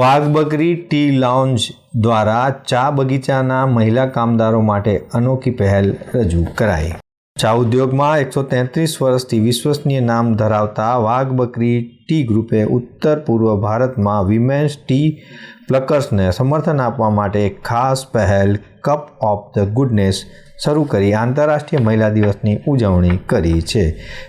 વાઘબકરી T lounge દ્વારા ચા બગીચાના મહિલા કામદારો માટે અનોખી પહેલ રજૂ કરાઈ. ચા ઉદ્યોગમાં એકસો તેત્રીસ વર્ષથી વિશ્વસનીય નામ ધરાવતા વાઘબકરી ટી ગ્રુપે ઉત્તર પૂર્વ ભારતમાં વિમેન્સ ટી પ્લકર્સને સમર્થન આપવા માટે એક ખાસ પહેલ કપ ઓફ ધ ગુડનેસ શરૂ કરી આંતરરાષ્ટ્રીય મહિલા દિવસની ઉજવણી કરી છે,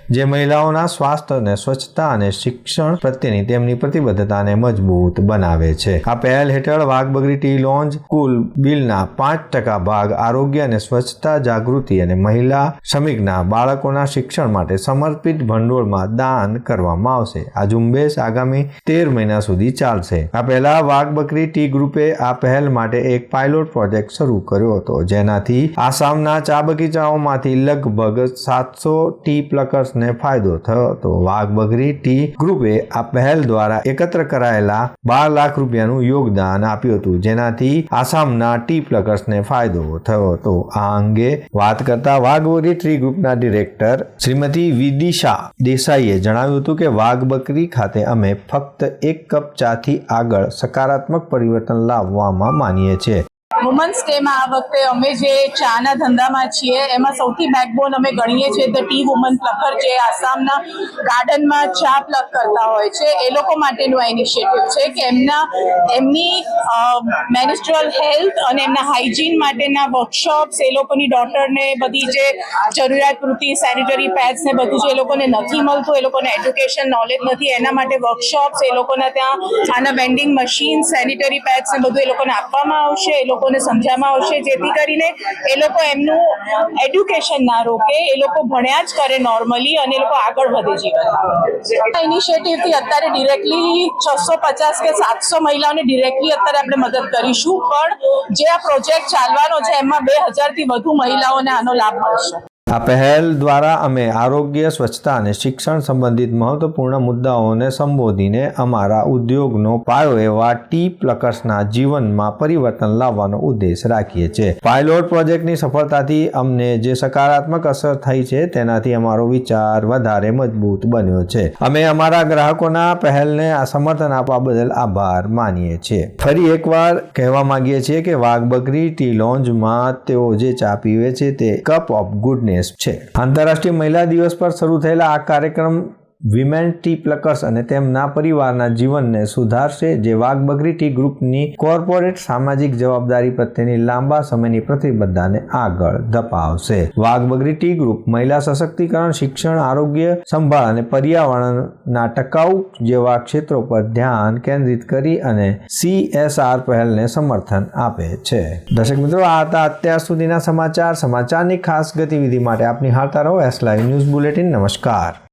જે મહિલાઓના સ્વાસ્થ્ય અને સ્વચ્છતા અને શિક્ષણ પ્રત્યેની તેમની પ્રતિબદ્ધતાને મજબૂત બનાવે છે. આ પહેલ હેઠળ વાઘબગરી ટી લોન્જ કુલ બિલના પાંચ ટકા ભાગ આરોગ્ય અને સ્વચ્છતા જાગૃતિ અને મહિલા શ્રમિકના બાળકોના શિક્ષણ માટે સમર્પિત ભંડોળમાં દાન કરવામાં આવશે. આ ઝુંબેશ આગામી તેર મહિના સુધી ચાલશે. આ પહેલા વાઘ બકરી ટી ગ્રુપે આ પહેલ માટે એક પાયલોટ પ્રોજેક્ટ શરૂ કર્યો હતો, જેનાથી આસામના ચા બગીચાઓમાંથી લગભગ સાતસો ટી પ્લકર્સને ફાયદો થયો હતો. વાઘબગરી ટી ગ્રુપે આ પહેલ દ્વારા એકત્ર કરાયેલા બાર લાખ રૂપિયાનું યોગદાન આપ્યું હતું, જેનાથી આસામના ટી પ્લકર્સને ફાયદો થયો હતો. આ અંગે વાત કરતા વાઘબગરી ટ્રી ગ્રુપના ડિરેક્ટર શ્રીમતી વિદિશા દેસાઈએ જણાવ્યું હતું કે વાઘબકરી ખાતે અમે ફક્ત એક કપ ચાથી આગળ સકારાત્મક પરિવર્તન લાવવામાં માનીએ છીએ. વુમન્સ ડેમાં આ વખતે અમે જે ચાના ધંધામાં છીએ, એમાં સૌથી બેકબોન અમે ગણીએ છીએ ધ ટી વુમન પ્લકર જે આસામના ગાર્ડનમાં ચા પ્લક કરતા હોય છે. એ લોકો માટેનું આ ઇનિશિયેટિવ છે કે એમના, એમની મેનિસ્ટ્રલ હેલ્થ અને એમના હાઇજીન માટેના વર્કશોપ્સ એ લોકોની ડોટરને બધી જે જરૂરિયાત પૂરતી સેનિટરી પેડ્સ ને બધું જે એ લોકોને નથી મળતું, એ લોકોને એજ્યુકેશન નોલેજ નથી, એના માટે વર્કશોપ્સ એ લોકોના ત્યાં આના વેન્ડિંગ મશીન સેનિટરી પેડ્સ ને બધું એ લોકોને આપવામાં આવશે, એ લોકોને સમજાવવામાં આવશે. જેથી કરીને એ લોકો એમનું એડ્યુકેશન ના રોકે, એ લોકો ભણ્યા જ કરે નોર્મલી અને એ લોકો આગળ વધે જીવન ઇનિશિયેટિવથી અત્યારે ડિરેક્ટલી છસો પચાસ કે સાતસો મહિલાઓને ડિરેક્ટલી અત્યારે આપણે મદદ કરીશું. પણ જે આ પ્રોજેક્ટ ચાલવાનો છે, એમાં બે હજારથી વધુ મહિલાઓને આનો લાભ મળશે. આ પહેલ દ્વારા અમે આરોગ્ય, સ્વચ્છતા અને શિક્ષણ સંબંધિત મહત્વપૂર્ણ મુદ્દાઓને સંબોધીને અમારા ઉદ્યોગનો પાયો એવા ટી પ્લકર્સના જીવનમાં પરિવર્તન લાવવાનો ઉદ્દેશ રાખીએ છીએ. પાયલોટ પ્રોજેક્ટની સફળતાથી અમને જે સકારાત્મક અસર થઈ છે તેનાથી અમારો વિચાર વધારે મજબૂત બન્યો છે. અમે અમારા ગ્રાહકોના પહેલને આ સમર્થન આપવા બદલ આભાર માનીએ છીએ. ફરી એકવાર કહેવા માંગીએ છીએ કે વાઘબકરી ટી લોન્જમાં તેઓ જે ચા પીવે છે તે કપ ઓફ ગુડનેસ છે. આંતરરાષ્ટ્રીય મહિલા દિવસ પર શરૂ થયેલા આ કાર્યક્રમ વિમેન ટી પ્લકર્સ અને તેમના પરિવારના જીવનને સુધારશે, જે વાઘબગરી ટી ગ્રુપની કોર્પોરેટ સામાજિક જવાબદારી પ્રત્યેની લાંબા સમયની પ્રતિબદ્ધતાને આગળ ધપાવશે. વાઘબગરી ટી ગ્રુપ મહિલા સશક્તિકરણ, શિક્ષણ, આરોગ્ય સંભાળ અને પર્યાવરણના ટકાઉ જેવા ક્ષેત્રો પર ધ્યાન કેન્દ્રિત કરી અને સીએસઆર પહેલને સમર્થન આપે છે. દર્શક મિત્રો, આ હતા અત્યાર સુધીના સમાચાર. સમાચારની ખાસ ગતિવિધિ માટે આપની હાલતા રહો. એસ લાઈવ ન્યૂઝ બુલેટિન નમસ્કાર.